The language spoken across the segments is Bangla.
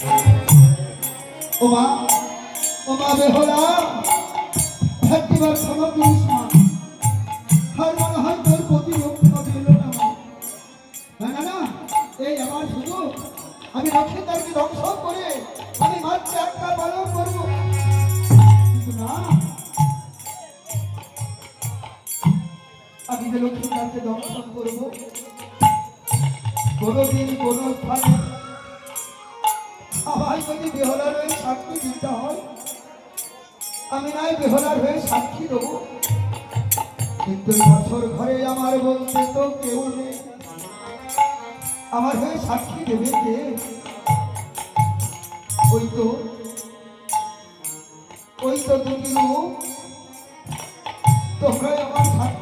ও মা বেহলা। একটিবার ক্ষমা করিস মা। আর তোর প্রতি রক্ষা পেল না মা। না না না, এই আমার শুধু। আমি মাত্র একটা পালন করব। না। আমি যে দংশন করব, কোনোদিন কোনো স্থানে আমায় যদি বেহলার হয়ে সাক্ষী দিতে হয়, আমি নাই বেহলার হয়ে সাক্ষী দেবো। কিন্তু বছর ঘরে আমার বলতে তো কেউ নেই। আমার হয়ে সাক্ষী দেবে কে? ওই তো ওই তো দুটি লোক তোমরা আমার সাক্ষী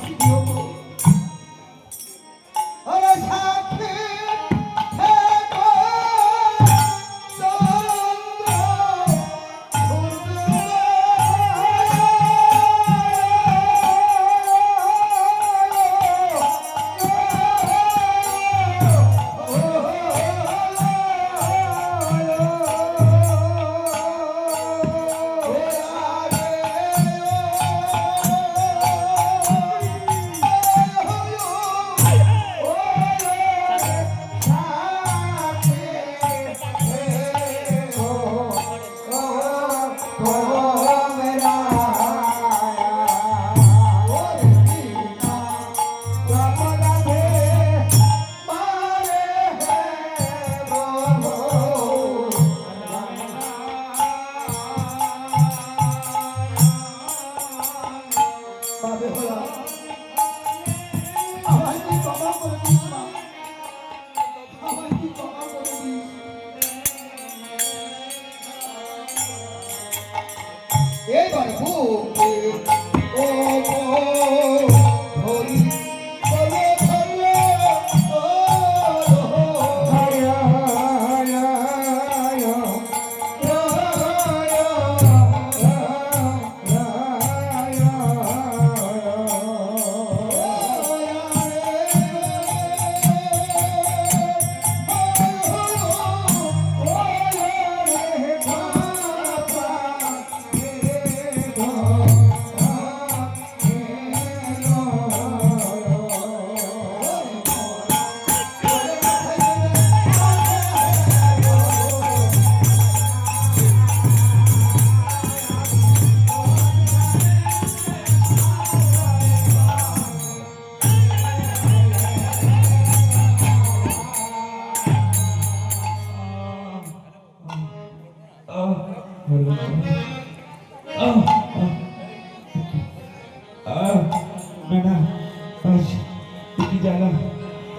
কি জানা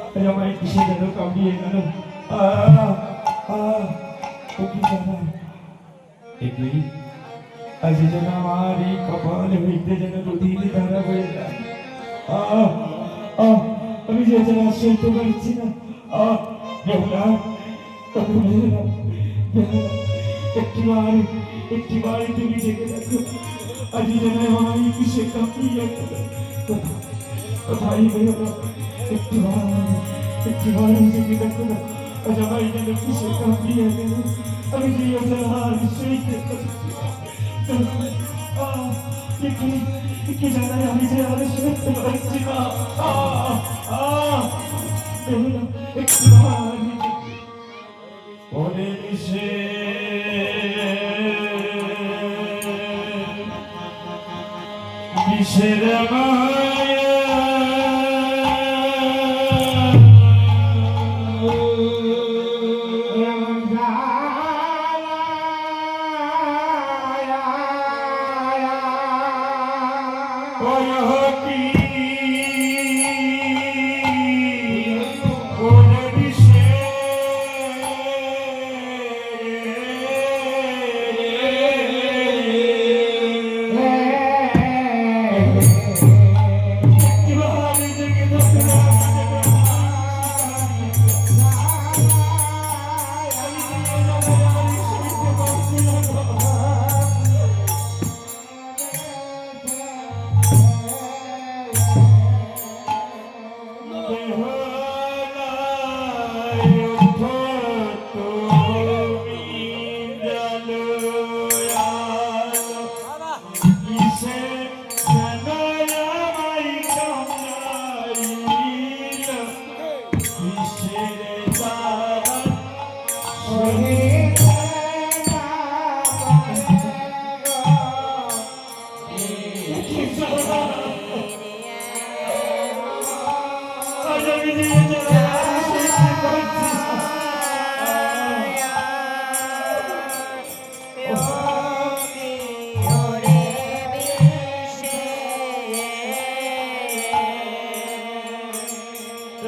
আজ আমার কিসে যেন কামড়িয়ে গেল ও কি জানা একই আজ যেন আমার এই কপাল হইতে যেন নদীর ধারা বয়ে যায়। আহ, আহ, আমি যে যেন সইতে পারছি না। আহ, বেহুলা তবে বেহুলা বেহুলা একটিবার একটিবার তুমি জেগে দেখো। আজ যেন আমার এই কিসে কামড়িয়ে গেল ভাই বেহুলা একটিবার একটিবার জেগে দেখো না আজ আমার যেন কিসে কামড়িয়ে গেল আমি যে যেন আর সইতে কি জানাই আমি যে আর সইতে পারছি না আহ, আহ,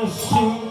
একটু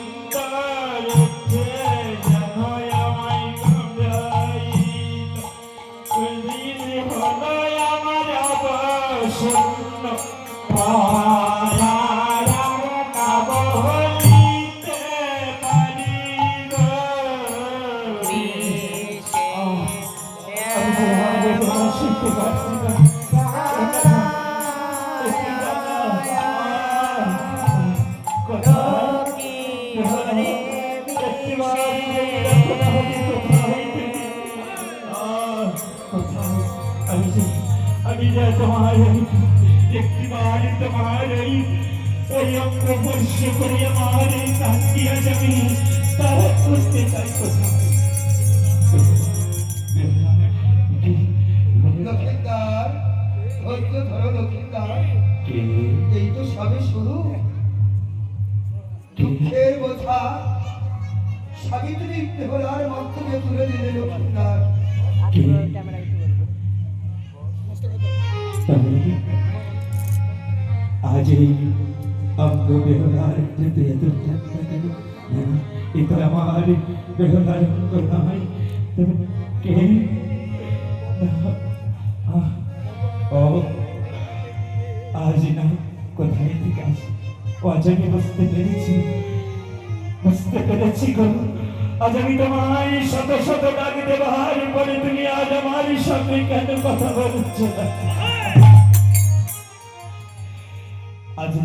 আমি যে তোমার একটি বার তোমার এই ওই করে আমার এই তাকিয়া যাবি তারা করতে চাই ধৈর্য ধরো এই তো সবে শুরু। দুঃখের বোঝা সাবিত্রী দেহলার মস্তকে তুলে দিলে লক্ষিন্দার এই অঙ্গ বেহলার হৃদয় এটা আমার বেহলার অঙ্গ নয়। তবে কে? ও, আজ না, কোথায় থেকে আসি? আজ আমি বুঝতে পেরেছি বুঝতে পেরেছি গো। আজ তুমি কথা বলছ?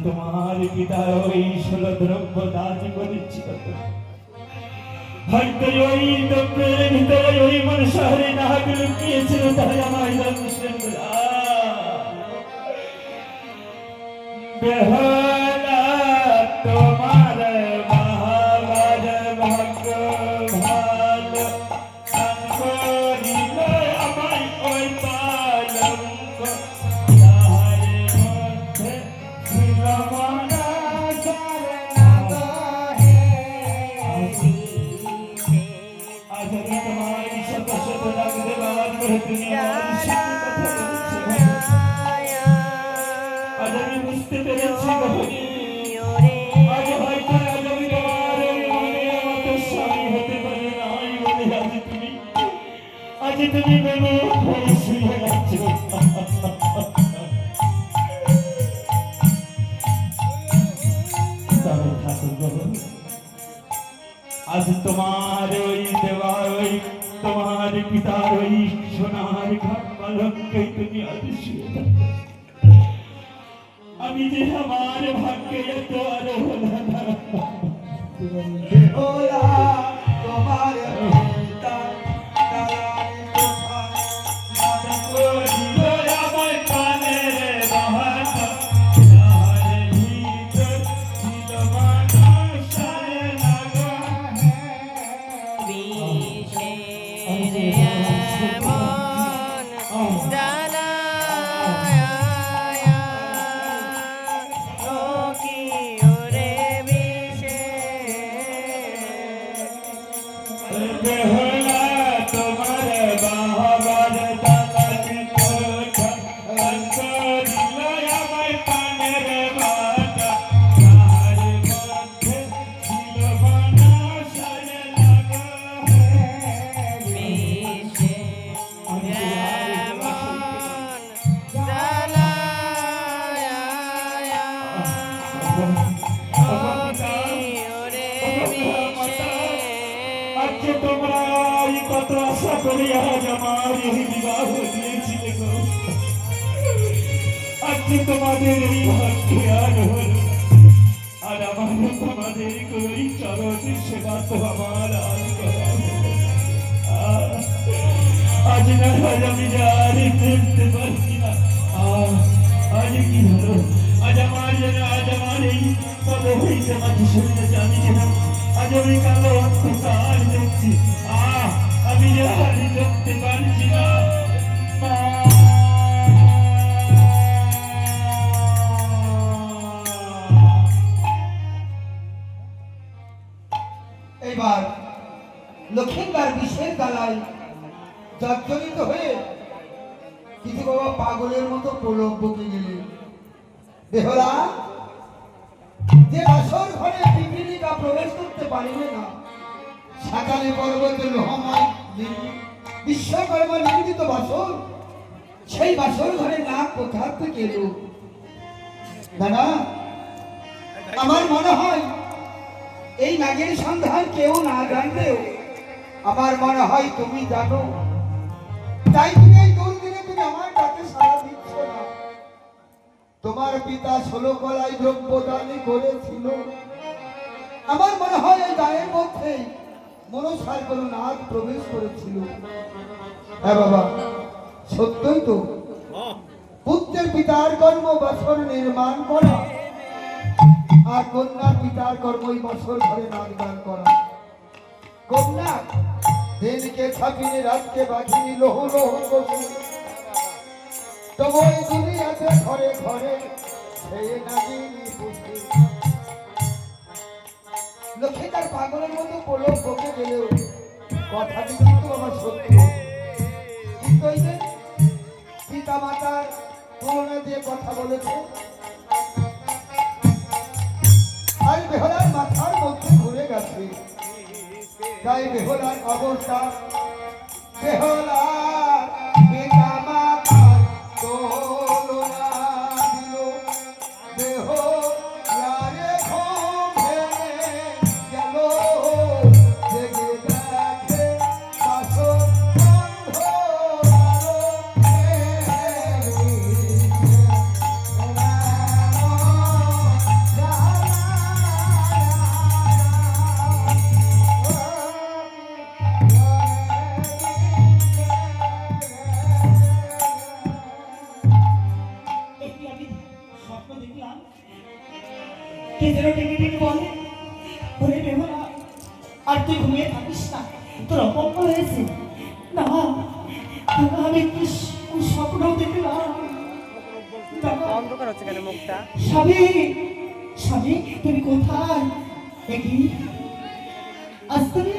তোমার পিতা ওই ষোলো দ্রব্য দান করেছিল। হয়তো ওই দ্রব্যের ভিতরে ওই মনসারে নাক লুকিয়েছিল তাই আমার বেহলা আজ তুমি এই ভাগ্যে আর হল আর আমার তোমাদের করি চরণ সেবা তো আমার আজ করা আজ না আজ আমি আর দেখতে পারছি না আজ কি যে আর দেখতে পারছি না। লক্ষ্মীবার বিষের গালায় জর্জরিত হয়ে কিছু বাবা পাগলের মতো প্রলোভ বকে গেলে। বেহলা যে বাসর ঘরে পিপিলিকা প্রবেশ করতে পারিবে না সকালে পর্বতে লোহময় বিশ্বকর্মা নির্মিত বাসর, সেই বাসর ঘরে না কোথা থেকে এলো? দাদা আমার মনে হয় এই নাগের সন্ধান কেউ না জানলেও আমার মনে হয় তুমি জানো। তাই তুমি এই দুর্দিনে তুমি আমার কাছে সারা দিচ্ছ না। তোমার পিতা ষোলো কলাই দ্রব্যদানি করেছিল। আমার মনে হয় এই গায়ের মধ্যে মনসার কোন নাগ প্রবেশ করেছিল। হ্যাঁ বাবা, সত্যই তো। পুত্রের পিতার কর্ম বছর নির্মাণ করা আর কন্যার পিতার কর্মই বছর ঘরে নাচ গান করা। কন্যা দিনকে ছাপিনি রাতকে বাঘিনি লোহ লোহ কষি। তবু এই দুনিয়াতে ঘরে ঘরে সেই নাগিনী পুষি লক্ষ্মী তার পাগলের মতো পোলো বকে গেলেও কথাটি কিন্তু আমার সত্য। কিন্তু ওই পিতা মাতার তুলনা দিয়ে কথা বলেছে। আর বেহলার মাথার তাই বেহলার অবস্থা বেহলার যেন ডেকে ডেকে বলে ওরে বেহুলা আর তুই ঘুমিয়ে থাকিস না। তোর অপঙ্গ হয়েছে। না আমি কি স্বপ্ন দেখলাম? অন্ধকার হচ্ছে কেন মুখটা? স্বামী স্বামী তুমি কোথায়? দেখি। আজ তুমি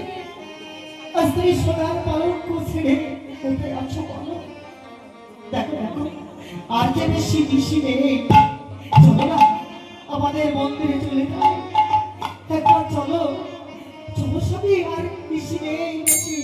আজ তুমি সোনার পালঙ্ক ছেড়ে কোথায় আছো বলো? দেখো দেখো। আর যে বেশি বেশি নেই চলো না। আমাদের মন্দিরে চলে যায়। একবার চলো চলো সবই আর মিশি নেই বেশি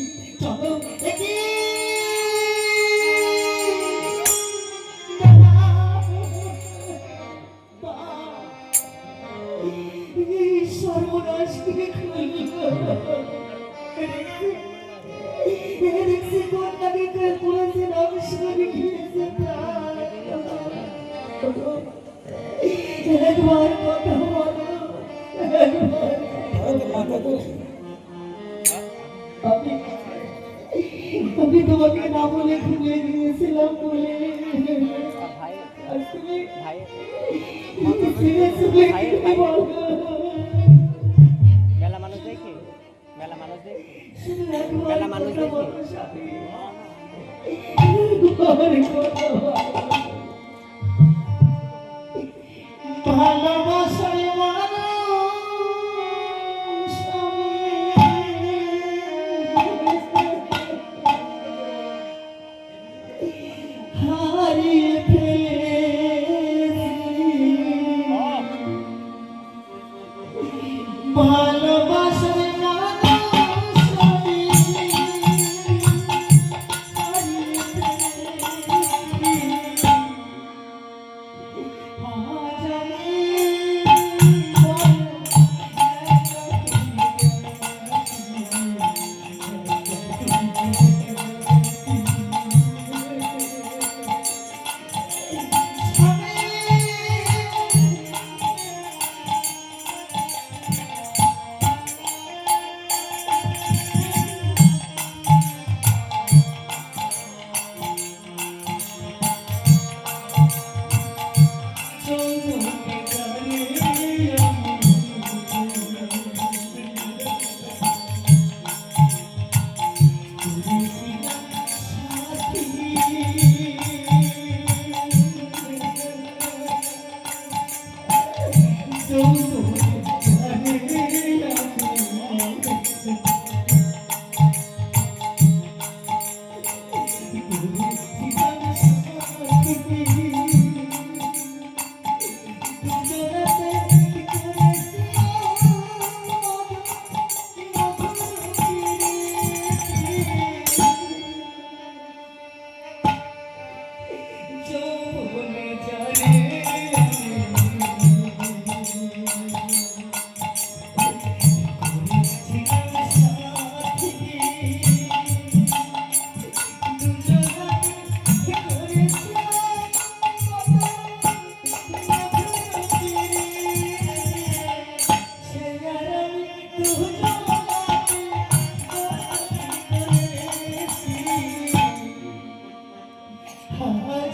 মেলা মানুষ দেখে মেলা মানুষ দেখে মেলা মানুষ দেখে।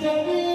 এই